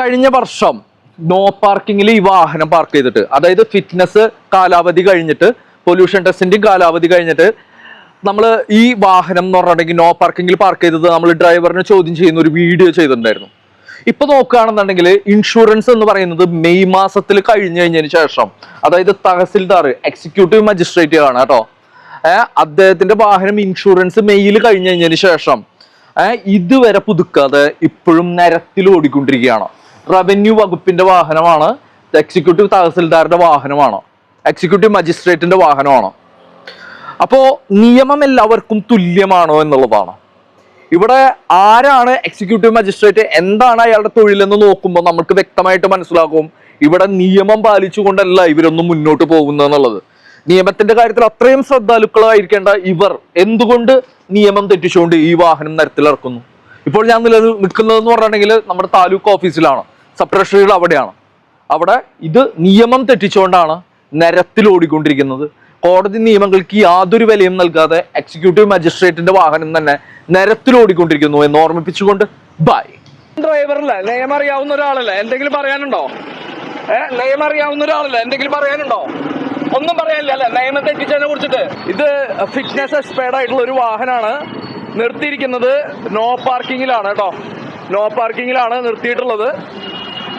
കഴിഞ്ഞ വർഷം നോ പാർക്കിങ്ങിൽ ഈ വാഹനം പാർക്ക് ചെയ്തിട്ട് അതായത് ഫിറ്റ്നസ് കാലാവധി കഴിഞ്ഞിട്ട് പൊല്യൂഷൻ ടെസ്റ്റിന്റെയും കാലാവധി കഴിഞ്ഞിട്ട് നമ്മൾ ഈ വാഹനം എന്ന് പറഞ്ഞിട്ടുണ്ടെങ്കിൽ നോ പാർക്കിങ്ങിൽ പാർക്ക് ചെയ്തത് നമ്മൾ ഡ്രൈവറിനെ ചോദ്യം ചെയ്യുന്ന ഒരു വീഡിയോ ചെയ്തിട്ടുണ്ടായിരുന്നു. ഇപ്പൊ നോക്കുകയാണെന്നുണ്ടെങ്കിൽ ഇൻഷുറൻസ് എന്ന് പറയുന്നത് മെയ് മാസത്തിൽ കഴിഞ്ഞു കഴിഞ്ഞതിന് ശേഷം അതായത് തഹസിൽദാർ എക്സിക്യൂട്ടീവ് മജിസ്ട്രേറ്റ് ആണ് കേട്ടോ. ഏഹ് അദ്ദേഹത്തിന്റെ വാഹനം ഇൻഷുറൻസ് മെയ്യിൽ കഴിഞ്ഞു കഴിഞ്ഞതിന് ശേഷം ഇതുവരെ പുതുക്കാതെ ഇപ്പോഴും നിരത്തിൽ ഓടിക്കൊണ്ടിരിക്കുകയാണ്. റവന്യൂ വകുപ്പിന്റെ വാഹനമാണ്. എക്സിക്യൂട്ടീവ് തഹസിൽദാരുടെ വാഹനമാണോ. എക്സിക്യൂട്ടീവ് മജിസ്ട്രേറ്റിന്റെ വാഹനമാണോ. അപ്പോ നിയമം എല്ലാവർക്കും തുല്യമാണോ എന്നുള്ളതാണ്. ഇവിടെ ആരാണ് എക്സിക്യൂട്ടീവ് മജിസ്ട്രേറ്റ് എന്താണ് അയാളുടെ തൊഴിലെന്ന് നോക്കുമ്പോൾ നമുക്ക് വ്യക്തമായിട്ട് മനസ്സിലാക്കും ഇവിടെ നിയമം പാലിച്ചുകൊണ്ടല്ല ഇവരൊന്നും മുന്നോട്ട് പോകുന്നത് എന്നുള്ളത്. നിയമത്തിന്റെ കാര്യത്തിൽ അത്രയും ശ്രദ്ധാലുക്കളായിരിക്കേണ്ട ഇവർ എന്തുകൊണ്ട് നിയമം തെറ്റിച്ചുകൊണ്ട് ഈ വാഹനം നിരത്തിലിറക്കുന്നു? ഇപ്പോൾ ഞാൻ നില നിൽക്കുന്നതെന്ന് പറഞ്ഞിട്ടുണ്ടെങ്കിൽ നമ്മുടെ താലൂക്ക് ഓഫീസിലാണ്. സബ് ട്രഷറികൾ അവിടെയാണ്. അവിടെ ഇത് നിയമം തെറ്റിച്ചുകൊണ്ടാണ് നിരത്തിൽ ഓടിക്കൊണ്ടിരിക്കുന്നത്. കോടതി നിയമങ്ങൾക്ക് യാതൊരു വിലയും നൽകാതെ എക്സിക്യൂട്ടീവ് മജിസ്ട്രേറ്റിന്റെ വാഹനം തന്നെ നിരത്തിൽ ഓടിക്കൊണ്ടിരിക്കുന്നു എന്ന് ഓർമ്മിപ്പിച്ചുകൊണ്ട് ബൈ ഡ്രൈവറല്ലേ നിയമം അറിയാവുന്ന ഒരാളല്ലേ? എന്തെങ്കിലും പറയാനുണ്ടോ? ഏ? നിയമം അറിയാവുന്ന ഒരാളല്ലേ? എന്തെങ്കിലും പറയാനുണ്ടോ? ഒന്നും പറയാനില്ല അല്ലെ നിയമത്തെ തെറ്റിച്ചതിനെ കുറിച്ചിട്ട്. ഇത് ഫിറ്റ്നസ് എക്സ്പേർഡ് ആയിട്ടുള്ള ഒരു വാഹനമാണ് നിർത്തിയിരിക്കുന്നത് നോ പാർക്കിങ്ങിലാണ് കേട്ടോ. നോ പാർക്കിങ്ങിലാണ് നിർത്തിയിട്ടുള്ളത്.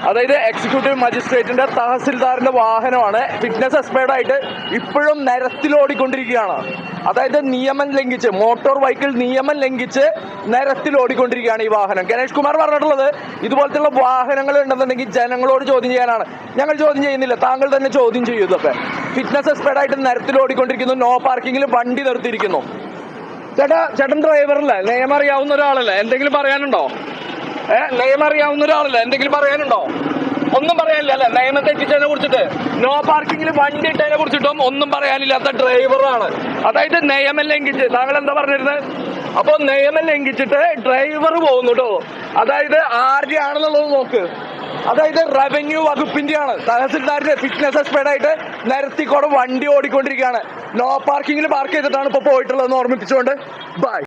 അതായത് എക്സിക്യൂട്ടീവ് മജിസ്ട്രേറ്റിന്റെ തഹസിൽദാറിന്റെ വാഹനമാണ് ഫിറ്റ്നസ് എക്സ്പേർഡ് ആയിട്ട് ഇപ്പോഴും നിരത്തിലോടിക്കൊണ്ടിരിക്കുകയാണ് അതായത് നിയമം ലംഘിച്ച് മോട്ടോർ വെഹിക്കിൾ നിയമം ലംഘിച്ച് നിരത്തിലോടിക്കൊണ്ടിരിക്കുകയാണ് ഈ വാഹനം. ഗണേഷ് കുമാർ പറഞ്ഞിട്ടുള്ളത് ഇതുപോലത്തെ വാഹനങ്ങൾ ഉണ്ടെന്നുണ്ടെങ്കിൽ ജനങ്ങളോട് ചോദ്യം ചെയ്യാനാണ്. ഞങ്ങൾ ചോദ്യം ചെയ്യുന്നില്ല താങ്കൾ തന്നെ ചോദ്യം ചെയ്യൂ ഫിറ്റ്നസ് എക്സ്പേർഡ് ആയിട്ട് നിരത്തിലോടിക്കൊണ്ടിരിക്കുന്നു നോ പാർക്കിങ്ങിൽ വണ്ടി നിർത്തിയിരിക്കുന്നു. ചേട്ടാ ചേട്ടൻ ഡ്രൈവറല്ലേ നെയ്മ അറിയാവുന്ന ഒരാളല്ലേ? എന്തെങ്കിലും പറയാനുണ്ടോ? ഏ നെയ്മ അറിയാവുന്ന ഒരാളല്ലേ? എന്തെങ്കിലും പറയാനുണ്ടോ? ഒന്നും പറയാനില്ല അല്ലെ? നിയമം തെറ്റിച്ചതിനെ കുറിച്ചിട്ട്. നോ പാർക്കിങ്ങിൽ വണ്ടി ഇട്ടതിനെ കുറിച്ചിട്ടും ഒന്നും പറയാനില്ലാത്ത ഡ്രൈവറാണ് അതായത് നിയമം ലംഘിച്ച് താങ്കൾ എന്താ പറഞ്ഞിരുന്നത് അപ്പൊ നിയമം ലംഘിച്ചിട്ട് ഡ്രൈവർ പോകുന്നു കേട്ടോ അതായത് ആരുടെയാണെന്നുള്ളത് നോക്ക്. അതായത് റവന്യൂ വകുപ്പിന്റെയാണ്. തഹസിൽദാരിന്റെ ഫിറ്റ്നസ് എക്സ്പേർഡ് ആയിട്ട് നിരത്തിക്കോടെ വണ്ടി ഓടിക്കൊണ്ടിരിക്കുകയാണ്. നോ പാർക്കിങ്ങിൽ പാർക്ക് ചെയ്തിട്ടാണ് ഇപ്പൊ പോയിട്ടുള്ളതെന്ന് ഓർമ്മിപ്പിച്ചുകൊണ്ട് ബൈ